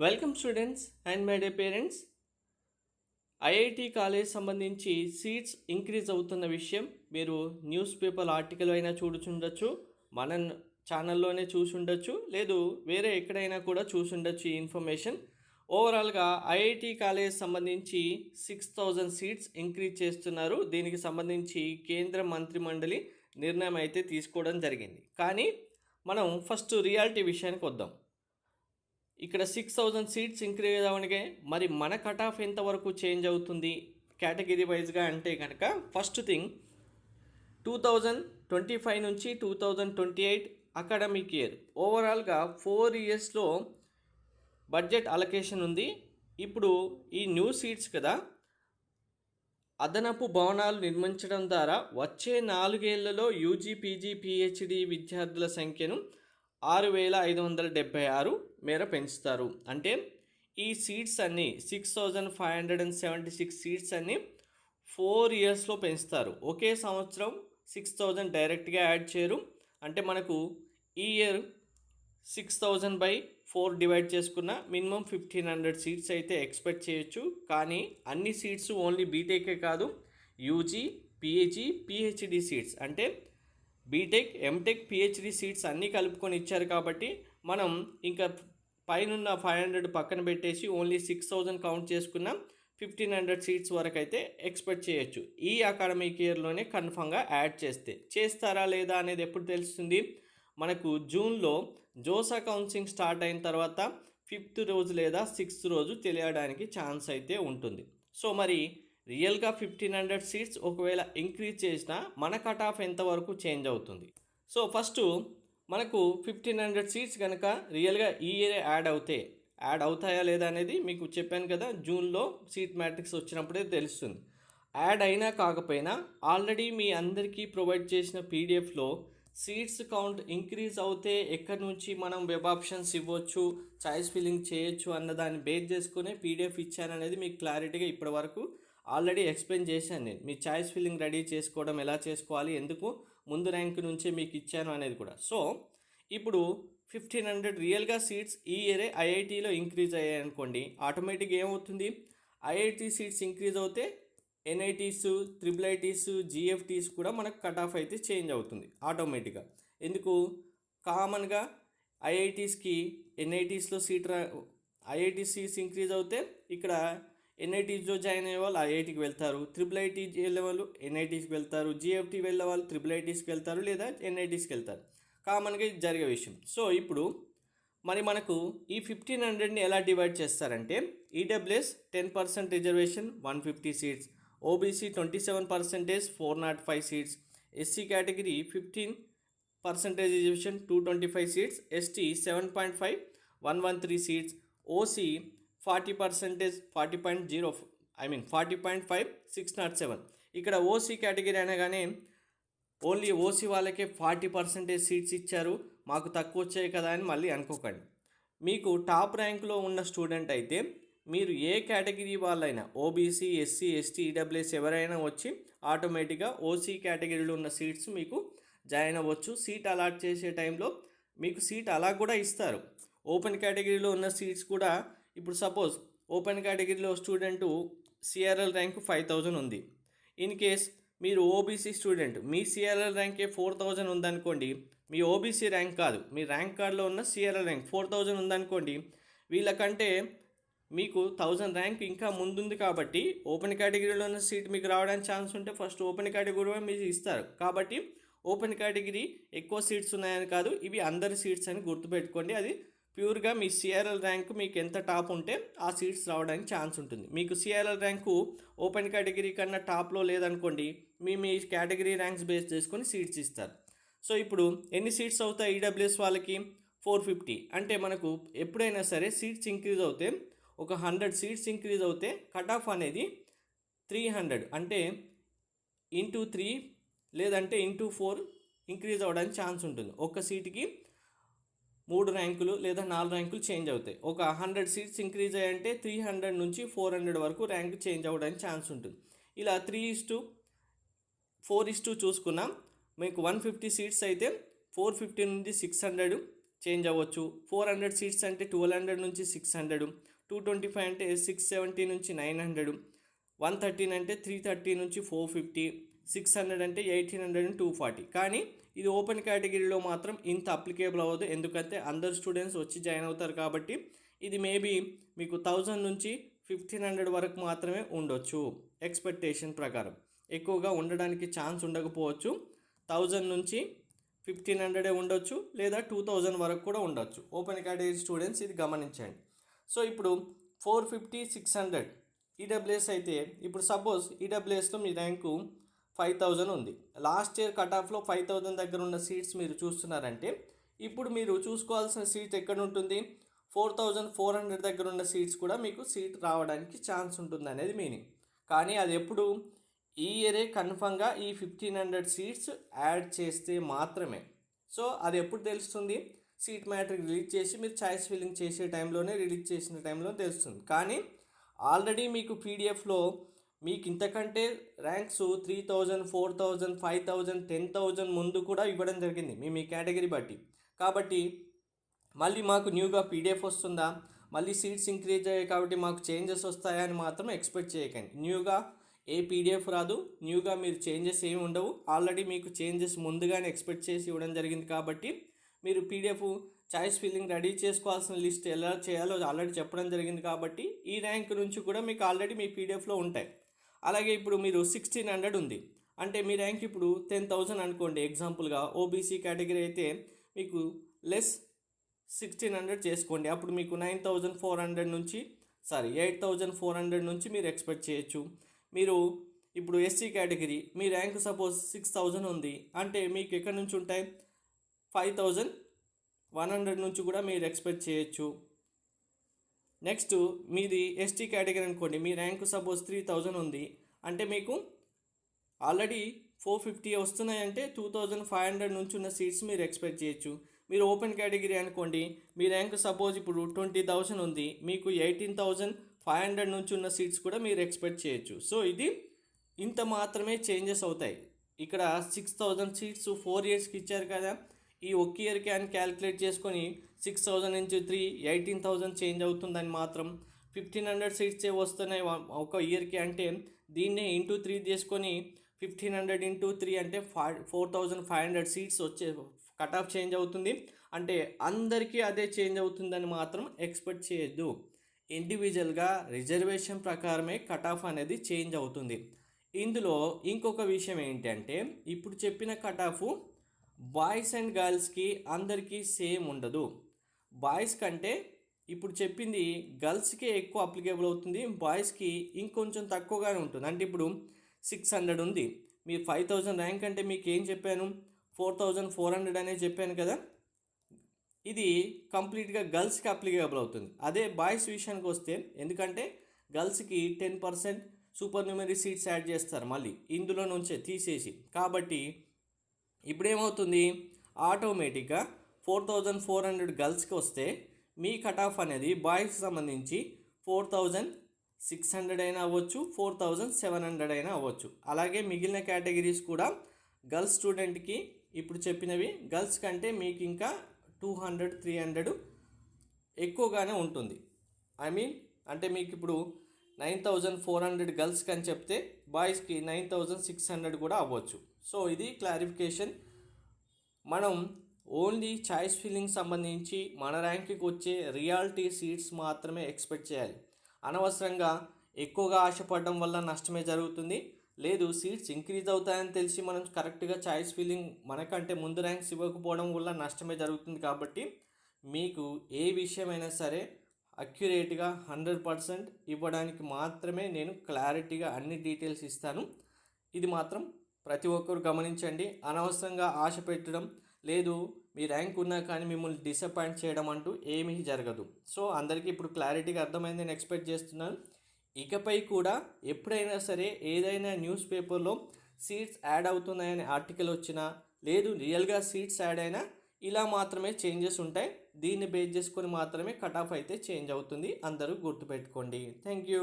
Welcome students and my dear parents IIT college సంబంధించి seats increase అవుతున్న విషయం మీరు న్యూస్ పేపర్ ఆర్టికల్ అయినా చూడుచుండొచ్చు మన ఛానల్లోనే చూసుండొచ్చు లేదు వేరే ఎక్కడైనా కూడా చూసుండొచ్చు ఈ ఇన్ఫర్మేషన్ ఓవరాల్గా ఐఐటి కాలేజ్ సంబంధించి సిక్స్ థౌజండ్ సీట్స్ ఇంక్రీజ్ చేస్తున్నారు. దీనికి సంబంధించి కేంద్ర మంత్రిమండలి నిర్ణయం అయితే తీసుకోవడం జరిగింది. కానీ మనం ఫస్ట్ రియాలిటీ విషయానికి వద్దాం. ఇక్కడ సిక్స్ థౌజండ్ సీట్స్ ఇంక్రీజ్ అవ్వడానికి మరి మన కట్ ఆఫ్ ఎంతవరకు చేంజ్ అవుతుంది కేటగిరీ వైజ్గా అంటే కనుక first thing two thousand twenty five నుంచి two thousand twenty eight academic year ఓవరాల్గా ఫోర్ ఇయర్స్లో బడ్జెట్ అలొకేషన్ ఉంది. ఇప్పుడు ఈ న్యూ సీట్స్ కదా అదనపు భవనాలు నిర్మించడం ద్వారా వచ్చే నాలుగేళ్ళలో యూజీ పీజీ పిహెచ్డి విద్యార్థుల సంఖ్యను ఆరు వేల ఐదు వందల డెబ్బై ఆరు మేర పెంచుతారు. అంటే ఈ సీట్స్ అన్నీ six thousand five hundred and seventy six seats అన్నీ ఫోర్ ఇయర్స్లో పెంచుతారు. ఒకే సంవత్సరం సిక్స్ థౌజండ్ డైరెక్ట్గా యాడ్ చేయరు. అంటే మనకు ఈ year six thousand by four divide చేసుకున్న మినిమం ఫిఫ్టీన్ హండ్రెడ్ సీట్స్ అయితే ఎక్స్పెక్ట్ చేయొచ్చు. కానీ అన్ని సీట్స్ ఓన్లీ బీటెకే కాదు యూజీ పిహెచ్ఈ పిహెచ్డి సీట్స్ అంటే బీటెక్ ఎంటెక్ పిహెచ్డి సీట్స్ అన్నీ కలుపుకొని ఇచ్చారు కాబట్టి మనం ఇంకా పైనున్న ఫైవ్ హండ్రెడ్ పక్కన పెట్టేసి ఓన్లీ సిక్స్ థౌజండ్ కౌంట్ చేసుకున్న ఫిఫ్టీన్ హండ్రెడ్ సీట్స్ వరకు అయితే ఎక్స్పెక్ట్ చేయొచ్చు. ఈ అకాడమిక్ ఇయర్లోనే కన్ఫామ్గా యాడ్ చేస్తే. చేస్తారా లేదా అనేది ఎప్పుడు తెలుస్తుంది? మనకు జూన్లో జోసా కౌన్సిలింగ్ స్టార్ట్ అయిన తర్వాత ఫిఫ్త్ రోజు లేదా సిక్స్త్ రోజు తెలియడానికి ఛాన్స్ అయితే ఉంటుంది. సో మరి రియల్గా ఫిఫ్టీన్ హండ్రెడ్ సీట్స్ ఒకవేళ ఇంక్రీజ్ చేసినా మన కట్ ఆఫ్ ఎంతవరకు చేంజ్ అవుతుంది? సో ఫస్ట్ మనకు ఫిఫ్టీన్ హండ్రెడ్ సీట్స్ కనుక రియల్గా ఈ ఇయర్ యాడ్ అవుతాయి యాడ్ అవుతాయా లేదా అనేది మీకు చెప్పాను కదా జూన్లో సీట్ మ్యాట్రిక్స్ వచ్చినప్పుడే తెలుస్తుంది. యాడ్ అయినా కాకపోయినా ఆల్రెడీ మీ అందరికీ ప్రొవైడ్ చేసిన పీడిఎఫ్లో సీట్స్ కౌంట్ ఇంక్రీజ్ అవుతే ఎక్కడి నుంచి మనం వెబ్ ఆప్షన్స్ ఇవ్వచ్చు చాయిస్ ఫిల్లింగ్ చేయొచ్చు అన్న దాన్ని బేస్ చేసుకునే పీడిఎఫ్ ఇచ్చాననేది మీకు క్లారిటీగా ఇప్పటి వరకు ఆల్రెడీ ఎక్స్ప్లెయిన్ చేశాను నేను. మీ చాయిస్ ఫిల్లింగ్ రెడీ చేసుకోవడం ఎలా చేసుకోవాలి ఎందుకు ముందు ర్యాంక్ నుంచే మీకు ఇచ్చాను అనేది కూడా. సో ఇప్పుడు ఫిఫ్టీన్ హండ్రెడ్ రియల్గా సీట్స్ ఈ ఇయరే ఐఐటీలో ఇంక్రీజ్ అయ్యాయి అనుకోండి ఆటోమేటిక్గా ఏమవుతుంది? ఐఐటి సీట్స్ ఇంక్రీజ్ అవుతే ఎన్ఐటీస్ త్రిబుల్ ఐటీస్ జిఎఫ్టీస్ కూడా మనకు కట్ ఆఫ్ అయితే చేంజ్ అవుతుంది ఆటోమేటిక్గా ఎందుకు? కామన్గా ఐఐటీస్కి ఎన్ఐటీస్లో సీట్ రా ఐఐటీ సీట్స్ ఇంక్రీజ్ అవుతే ఇక్కడ ఎన్ఐటీస్లో జాయిన్ అయ్యే వాళ్ళు ఐఐటికి వెళ్తారు. త్రిబుల్ ఐటీ వెళ్ళే వాళ్ళు ఎన్ఐటీస్కి వెళ్తారు. జిఎఫ్టీ వెళ్ళే వాళ్ళు త్రిబుల్ ఐటీస్కి వెళ్తారు లేదా ఎన్ఐటీస్కి వెళ్తారు. కామన్గా ఇది జరిగే విషయం. సో ఇప్పుడు మరి మనకు ఈ ఫిఫ్టీన్ హండ్రెడ్ని ఎలా డివైడ్ చేస్తారంటే EWS ten percent reservation one fifty seats OBC twenty seven percentage four nought five seats SC category fifteen percentage reservation two twenty five seats ST seven point five one one three seats OC forty percentage forty point zero I mean forty point five six nought seven. ఇక్కడ OC category అనగానే only OC వాళ్ళకే forty percentage seats ఇచ్చారు. మాకు తక్కువ వచ్చాయి కదా అని మళ్ళీ అనుకోకండి. మీకు టాప్ ర్యాంక్లో ఉన్న స్టూడెంట్ అయితే మీరు ఏ కేటగిరీ వాళ్ళైనా ఓబీసీ ఎస్సీ ఎస్టీ ఈడబ్ల్యూఎస్ ఎవరైనా వచ్చి ఆటోమేటిక్గా ఓసీ కేటగిరీలో ఉన్న సీట్స్ మీకు జాయిన్ అవ్వచ్చు. సీట్ అలాట్ చేసే టైంలో మీకు సీట్ అలా కూడా ఇస్తారు. ఓపెన్ కేటగిరీలో ఉన్న సీట్స్ కూడా ఇప్పుడు సపోజ్ ఓపెన్ కేటగిరీలో student CRL rank five thousand ఉంది. ఇన్ కేస్ మీరు ఓబీసీ స్టూడెంట్ మీ సిఆర్ఎల్ ర్యాంకే ఫోర్ థౌజండ్ ఉందనుకోండి మీ ఓబీసీ ర్యాంక్ కాదు మీ ర్యాంక్ కార్డులో ఉన్న సిఆర్ఎల్ ర్యాంక్ ఫోర్ థౌజండ్ ఉందనుకోండి వీళ్ళకంటే మీకు థౌజండ్ ర్యాంక్ ఇంకా ముందుంది కాబట్టి ఓపెన్ కేటగిరీలో ఉన్న సీట్ మీకు రావడానికి ఛాన్స్ ఉంటే ఫస్ట్ ఓపెన్ కేటగిరీ మీరు ఇస్తారు. కాబట్టి ఓపెన్ కేటగిరీ ఎక్కువ సీట్స్ ఉన్నాయని కాదు ఇవి అందరి సీట్స్ అని గుర్తుపెట్టుకోండి. అది ప్యూర్గా మీ సిఆర్ఎల్ ర్యాంక్ మీకు ఎంత టాప్ ఉంటే ఆ సీట్స్ రావడానికి ఛాన్స్ ఉంటుంది. మీకు సిఆర్ఎల్ ర్యాంకు ఓపెన్ కేటగిరీ కన్నా టాప్లో లేదనుకోండి మీ మీ కేటగిరీ ర్యాంక్స్ బేస్ చేసుకొని సీట్స్ ఇస్తారు. సో ఇప్పుడు ఎన్ని సీట్స్ అవుతాయి ఈడబ్ల్యూఎస్ వాళ్ళకి? Four fifty. అంటే మనకు ఎప్పుడైనా సరే సీట్స్ ఇంక్రీజ్ అవుతే ఒక హండ్రెడ్ సీట్స్ ఇంక్రీజ్ అవుతే కట్ ఆఫ్ అనేది త్రీ హండ్రెడ్. అంటే ఇంటూ త్రీ లేదంటే ఇంటూ ఫోర్ ఇంక్రీజ్ అవ్వడానికి ఛాన్స్ ఉంటుంది. ఒక్క సీటుకి మూడు ర్యాంకులు లేదా నాలుగు ర్యాంకులు చేంజ్ అవుతాయి. ఒక హండ్రెడ్ సీట్స్ ఇంక్రీజ్ అయ్యంటే త్రీ హండ్రెడ్ నుంచి ఫోర్ హండ్రెడ్ వరకు ర్యాంక్ చేంజ్ అవ్వడానికి ఛాన్స్ ఉంటుంది. ఇలా three is to four is to చూసుకున్నాం. మీకు వన్ ఫిఫ్టీ సీట్స్ అయితే ఫోర్ ఫిఫ్టీ నుంచి సిక్స్ హండ్రెడ్ చేంజ్ అవ్వచ్చు. ఫోర్ హండ్రెడ్ సీట్స్ అంటే ట్వెల్వ్ హండ్రెడ్ నుంచి six hundred two twenty five అంటే సిక్స్ సెవెంటీ నుంచి నైన్ హండ్రెడ్ వన్ థర్టీన్ అంటే త్రీ థర్టీ నుంచి ఫోర్ ఫిఫ్టీ సిక్స్ హండ్రెడ్ అంటే ఎయిటీన్ హండ్రెడ్ టూ ఫార్టీ కానీ ఇది ఓపెన్ కేటగిరీలో మాత్రం ఇంత అప్లికేబుల్ అవ్వదు. ఎందుకంటే అందరు స్టూడెంట్స్ వచ్చి జాయిన్ అవుతారు కాబట్టి ఇది మేబీ మీకు థౌజండ్ నుంచి ఫిఫ్టీన్ హండ్రెడ్ వరకు మాత్రమే ఉండొచ్చు. ఎక్స్పెక్టేషన్ ప్రకారం. ఎక్కువగా ఉండడానికి ఛాన్స్ ఉండకపోవచ్చు. థౌజండ్ నుంచి ఫిఫ్టీన్ హండ్రెడే ఉండొచ్చు లేదా టూ థౌజండ్ వరకు కూడా ఉండొచ్చు. ఓపెన్ కేటగిరీ స్టూడెంట్స్ ఇది గమనించండి. సో ఇప్పుడు four fifty six hundred EWS అయితే ఇప్పుడు సపోజ్ ఈడబ్ల్యూఎస్లో మీ ర్యాంకు ఫైవ్ థౌజండ్ ఉంది. లాస్ట్ ఇయర్ కట్ ఆఫ్లో ఫైవ్ థౌజండ్ దగ్గర ఉన్న సీట్స్ మీరు చూస్తున్నారంటే ఇప్పుడు మీరు చూసుకోవాల్సిన సీట్ ఎక్కడ ఉంటుంది ఫోర్ థౌజండ్ ఫోర్ హండ్రెడ్ దగ్గర ఉన్న సీట్స్ కూడా మీకు సీట్ రావడానికి ఛాన్స్ ఉంటుంది అనేది మీనింగ్. కానీ అది ఎప్పుడు? ఈ ఇయరే కన్ఫామ్గా ఈ ఫిఫ్టీన్ హండ్రెడ్ సీట్స్ యాడ్ చేస్తే మాత్రమే. సో అది ఎప్పుడు తెలుస్తుంది? సీట్ మ్యాట్రిక్ రిలీజ్ చేసి మీరు ఛాయిస్ ఫిల్లింగ్ చేసే టైంలోనే రిలీజ్ చేసిన టైంలో తెలుస్తుంది. కానీ ఆల్రెడీ మీకు పీడిఎఫ్లో మీకు ఇంతకంటే ranks three thousand four thousand five thousand ten thousand ముందు కూడా ఇవ్వడం జరిగింది మీ మీ కేటగిరీ బట్టి. కాబట్టి మళ్ళీ మాకు న్యూగా పీడిఎఫ్ వస్తుందా? మళ్ళీ సీట్స్ ఇంక్రీజ్ అయ్యాయి కాబట్టి మాకు చేంజెస్ వస్తాయని మాత్రం ఎక్స్పెక్ట్ చేయకండి. న్యూగా ఏ పీడిఎఫ్ రాదు న్యూగా మీరు చేంజెస్ ఏమి ఉండవు. ఆల్రెడీ మీకు చేంజెస్ ముందుగానే ఎక్స్పెక్ట్ చేసి ఇవ్వడం జరిగింది కాబట్టి మీరు పీడిఎఫ్ చాయిస్ ఫిల్లింగ్ రెడీ చేసుకోవాల్సిన లిస్ట్ ఎలా చేయాలో ఆల్రెడీ చెప్పడం జరిగింది కాబట్టి ఈ ర్యాంక్ నుంచి కూడా మీకు ఆల్రెడీ మీ పీడిఎఫ్లో ఉంటాయి. అలాగే ఇప్పుడు మీరు సిక్స్టీన్ హండ్రెడ్ ఉంది. అంటే మీ ర్యాంక్ ఇప్పుడు టెన్ థౌజండ్ అనుకోండి. ఎగ్జాంపుల్గా ఓబీసీ కేటగిరీ అయితే మీకు లెస్ సిక్స్టీన్ హండ్రెడ్ చేసుకోండి. అప్పుడు మీకు నైన్ థౌజండ్ ఫోర్ హండ్రెడ్ నుంచి sorry eight thousand four hundred నుంచి మీరు ఎక్స్పెక్ట్ చేయొచ్చు. మీరు ఇప్పుడు ఎస్సీ కేటగిరీ మీ ర్యాంక్ సపోజ్ సిక్స్ థౌజండ్ ఉంది. అంటే మీకు ఎక్కడి నుంచి ఉంటాయి? ఫైవ్ థౌజండ్ వన్ హండ్రెడ్ నుంచి కూడా మీరు ఎక్స్పెక్ట్ చేయొచ్చు. నెక్స్ట్ మీది ఎస్టీ కేటగిరీ అనుకోండి మీ ర్యాంక్ సపోజ్ త్రీ థౌజండ్ ఉంది అంటే మీకు ఆల్రెడీ ఫోర్ ఫిఫ్టీ వస్తున్నాయంటే టూ థౌజండ్ ఫైవ్ హండ్రెడ్ నుంచి ఉన్న సీట్స్ మీరు ఎక్స్పెక్ట్ చేయొచ్చు. మీరు ఓపెన్ కేటగిరీ అనుకోండి మీ ర్యాంక్ సపోజ్ ఇప్పుడు ట్వంటీ థౌజండ్ ఉంది మీకు ఎయిటీన్ థౌజండ్ ఫైవ్ హండ్రెడ్ నుంచి ఉన్న సీట్స్ కూడా మీరు ఎక్స్పెక్ట్ చేయొచ్చు. సో ఇది ఇంత మాత్రమే చేంజెస్ అవుతాయి. ఇక్కడ సిక్స్ థౌజండ్ సీట్స్ ఫోర్ ఇయర్స్కి ఇచ్చారు కదా ఈ ఒక్క ఇయర్కి అని క్యాలిక్యులేట్ చేసుకొని సిక్స్ థౌజండ్ నుంచి త్రీ ఎయిటీన్ థౌజండ్ చేంజ్ అవుతుందని మాత్రం ఫిఫ్టీన్ హండ్రెడ్ సీట్సే వస్తున్నాయి ఒక ఇయర్కి అంటే దీన్నే ఇంటూ త్రీ చేసుకొని ఫిఫ్టీన్ హండ్రెడ్ ఇంటూ త్రీ అంటే five four thousand five hundred seats వచ్చే కట్ ఆఫ్ చేంజ్ అవుతుంది. అంటే అందరికీ అదే చేంజ్ అవుతుందని మాత్రం ఎక్స్పెక్ట్ చేయొద్దు. ఇండివిజువల్గా రిజర్వేషన్ ప్రకారమే కట్ ఆఫ్ అనేది చేంజ్ అవుతుంది. ఇందులో ఇంకొక విషయం ఏంటంటే ఇప్పుడు చెప్పిన కట్ ఆఫ్ బాయ్స్ అండ్ గర్ల్స్కి అందరికీ సేమ్ ఉండదు. బాయ్స్ కంటే ఇప్పుడు చెప్పింది గర్ల్స్కే ఎక్కువ అప్లికేబుల్ అవుతుంది బాయ్స్కి ఇంకొంచెం తక్కువగానే ఉంటుంది. అంటే ఇప్పుడు సిక్స్ హండ్రెడ్ ఉంది. మీరు ఫైవ్ థౌజండ్ ర్యాంక్ అంటే మీకు ఏం చెప్పాను? ఫోర్ థౌజండ్ ఫోర్ హండ్రెడ్ అనేది చెప్పాను కదా? ఇది కంప్లీట్గా గర్ల్స్కి అప్లికేబుల్ అవుతుంది. అదే బాయ్స్ విషయానికి వస్తే ఎందుకంటే గర్ల్స్కి ten percent supernumerary seats add చేస్తారు మళ్ళీ ఇందులో నుంచే తీసేసి. కాబట్టి ఇప్పుడేమవుతుంది? ఆటోమేటిక్గా ఫోర్ థౌజండ్ ఫోర్ హండ్రెడ్ గర్ల్స్కి వస్తే మీ కట్ ఆఫ్ అనేది బాయ్స్కి సంబంధించి ఫోర్ థౌజండ్ సిక్స్ హండ్రెడ్ అయినా అవ్వచ్చు ఫోర్ థౌజండ్ సెవెన్ హండ్రెడ్ అయినా అవ్వచ్చు. అలాగే మిగిలిన కేటగిరీస్ కూడా గర్ల్స్ స్టూడెంట్కి ఇప్పుడు చెప్పినవి గర్ల్స్ కంటే మీకు ఇంకా టూ హండ్రెడ్ త్రీ హండ్రెడ్ ఎక్కువగానే ఉంటుంది. ఐ మీన్ అంటే మీకు ఇప్పుడు నైన్ థౌజండ్ ఫోర్ హండ్రెడ్ గర్ల్స్కి అని చెప్తే బాయ్స్కి నైన్ థౌజండ్ సిక్స్ హండ్రెడ్ కూడా అవ్వచ్చు. సో ఇది క్లారిఫికేషన్. మనం ఓన్లీ చాయిస్ ఫిల్లింగ్ సంబంధించి మన ర్యాంక్కి వచ్చే రియాలిటీ సీట్స్ మాత్రమే ఎక్స్పెక్ట్ చేయాలి. అనవసరంగా ఎక్కువగా ఆశపడడం వల్ల నష్టమే జరుగుతుంది. లేదు సీట్స్ ఇంక్రీజ్ అవుతాయని తెలిసి మనం కరెక్ట్గా చాయిస్ ఫిల్లింగ్ మనకంటే ముందు ర్యాంక్స్ ఇవ్వకపోవడం వల్ల నష్టమే జరుగుతుంది కాబట్టి మీకు ఏ విషయమైనా సరే అక్యురేట్గా హండ్రెడ్ పర్సెంట్ ఇవ్వడానికి మాత్రమే నేను క్లారిటీగా అన్ని డీటెయిల్స్ ఇస్తాను. ఇది మాత్రం ప్రతి ఒక్కరు గమనించండి. అనవసరంగా ఆశ పెట్టడం లేదు మీ ర్యాంక్ ఉన్నా కానీ మిమ్మల్ని డిసప్పాయింట్ చేయడం అంటూ ఏమీ జరగదు. సో అందరికీ ఇప్పుడు క్లారిటీగా అర్థమైంది నేను ఎక్స్పెక్ట్ చేస్తున్నాను. ఇకపై కూడా ఎప్పుడైనా సరే ఏదైనా న్యూస్ పేపర్లో సీట్స్ యాడ్ అవుతున్నాయనే ఆర్టికల్ వచ్చినా లేదు రియల్గా సీట్స్ యాడ్ అయినా ఇలా మాత్రమే చేంజెస్ ఉంటాయి. దీన్ని బేస్ చేసుకొని మాత్రమే కట్ ఆఫ్ అయితే చేంజ్ అవుతుంది. అందరూ గుర్తుపెట్టుకోండి. Thank you